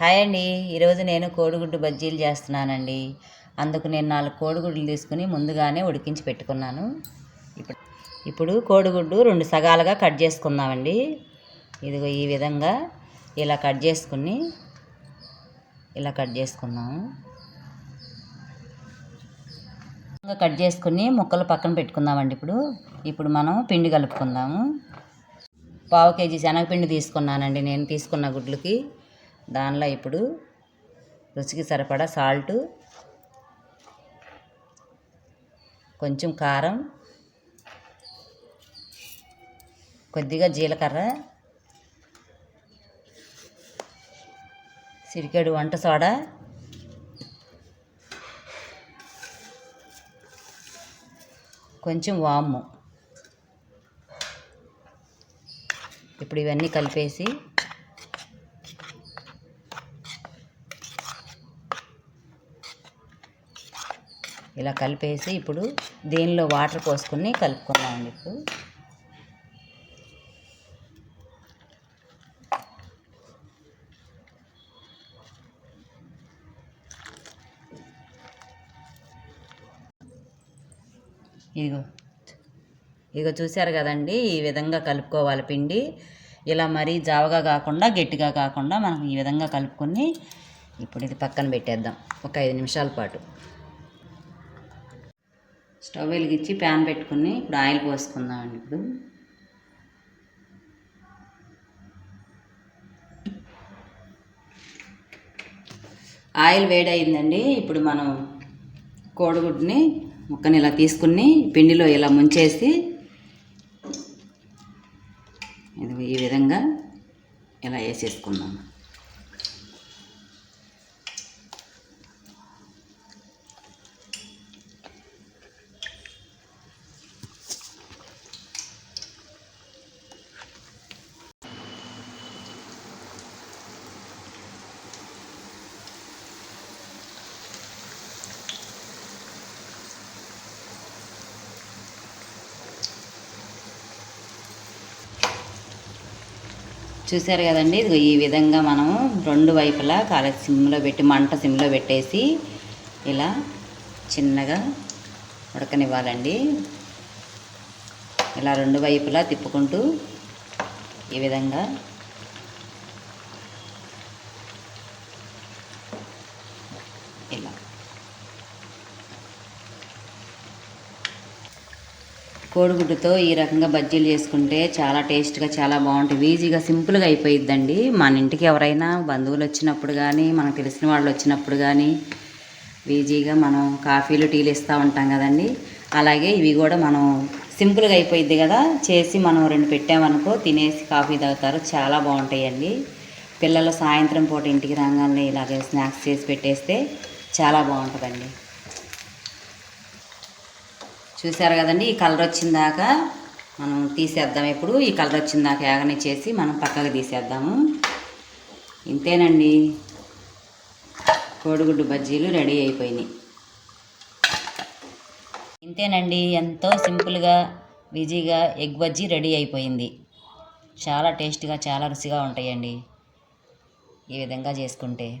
Hi అండి. ఈరోజు నేను కోడిగుడ్డు బజ్జీలు చేస్తున్నానండి. అందుకు నేను నాలుగు కోడిగుడ్లు తీసుకుని ముందుగానే ఉడికించి పెట్టుకున్నాను. ఇప్పుడు ఇప్పుడు కోడిగుడ్డు రెండు సగాలుగా కట్ చేసుకుందామండి. ఇదిగో ఈ విధంగా ఇలా కట్ చేసుకుని ఇలా కట్ చేసుకుందాము కట్ చేసుకుని ముక్కలు పక్కన పెట్టుకుందామండి ఇప్పుడు. ఇప్పుడు మనం పిండి కలుపుకుందాము. పావు కేజీ శనగపిండి తీసుకున్నానండి నేను తీసుకున్న గుడ్లకి. దానిలో ఇప్పుడు రుచికి సరిపడా సాల్టు కొంచెం కారం కొద్దిగా జీలకర్ర సిరికేడు వంట సోడా కొంచెం వాము. ఇప్పుడు ఇవన్నీ కలిపేసి ఇలా కలిపేసి ఇప్పుడు దీనిలో వాటర్ పోసుకుని కలుపుకున్నామండి ఇప్పుడు. ఇదిగో ఇదిగో చూశారు కదండి ఈ విధంగా కలుపుకోవాలి పిండి. ఇలా మరీ జావగా కాకుండా గట్టిగా కాకుండా మనం ఈ విధంగా కలుపుకొని ఇప్పుడు ఇది పక్కన పెట్టేద్దాం. ఒక ఐదు నిమిషాల పాటు. స్టవ్ వెలిగించి ప్యాన్ పెట్టుకుని ఇప్పుడు ఆయిల్ పోసుకుందామండి ఇప్పుడు. ఆయిల్ వేడయిందండి. ఇప్పుడు మనం కోడిగుడ్డుని ముక్కని ఇలా తీసుకుని పిండిలో ఇలా ముంచేసి ఇది ఈ విధంగా ఇలా వేసేసుకుందాం. చూసారు కదండి? ఇదిగో ఈ విధంగా మనము రెండు వైపులా కాల సిమ్లో పెట్టి మంట సిమ్లో పెట్టేసి ఇలా చిన్నగా ఉడకనివ్వాలండి. ఇలా రెండు వైపులా తిప్పుకుంటూ ఈ విధంగా ఇలా కోడిగుడ్డుతో ఈ రకంగా బజ్జీలు చేసుకుంటే చాలా టేస్ట్గా చాలా బాగుంటుంది ఈజీగా సింపుల్గా అయిపోయిద్దండి. మన ఇంటికి ఎవరైనా బంధువులు వచ్చినప్పుడు కానీ మనకు తెలిసిన వాళ్ళు వచ్చినప్పుడు కానీ ఈజీగా మనం కాఫీలు టీలు ఇస్తూ ఉంటాం కదండి. అలాగే ఇవి కూడా మనం సింపుల్గా అయిపోయిద్ది కదా. చేసి మనం రెండు పెట్టామనుకో తినేసి కాఫీ తాగుతారు. చాలా బాగుంటాయండి. పిల్లలు సాయంత్రం పూట ఇంటికి రాగానే ఇలాగే స్నాక్స్ చేసి పెట్టేస్తే చాలా బాగుంటుందండి. చూసారు కదండి ఈ కలర్ వచ్చిందాక మనం తీసేద్దాం. ఇప్పుడు ఈ కలర్ వచ్చిందాక యాగని చేసి మనం పక్కకు తీసేద్దాము. ఇంతేనండి. కోడిగుడ్డు బజ్జీలు రెడీ అయిపోయినాయి. ఇంతేనండి. ఎంతో సింపుల్గా ఈజీగా ఎగ్ బజ్జీ రెడీ అయిపోయింది. చాలా టేస్ట్గా చాలా రుచిగా ఉంటాయండి. ఈ విధంగా చేసుకుంటే.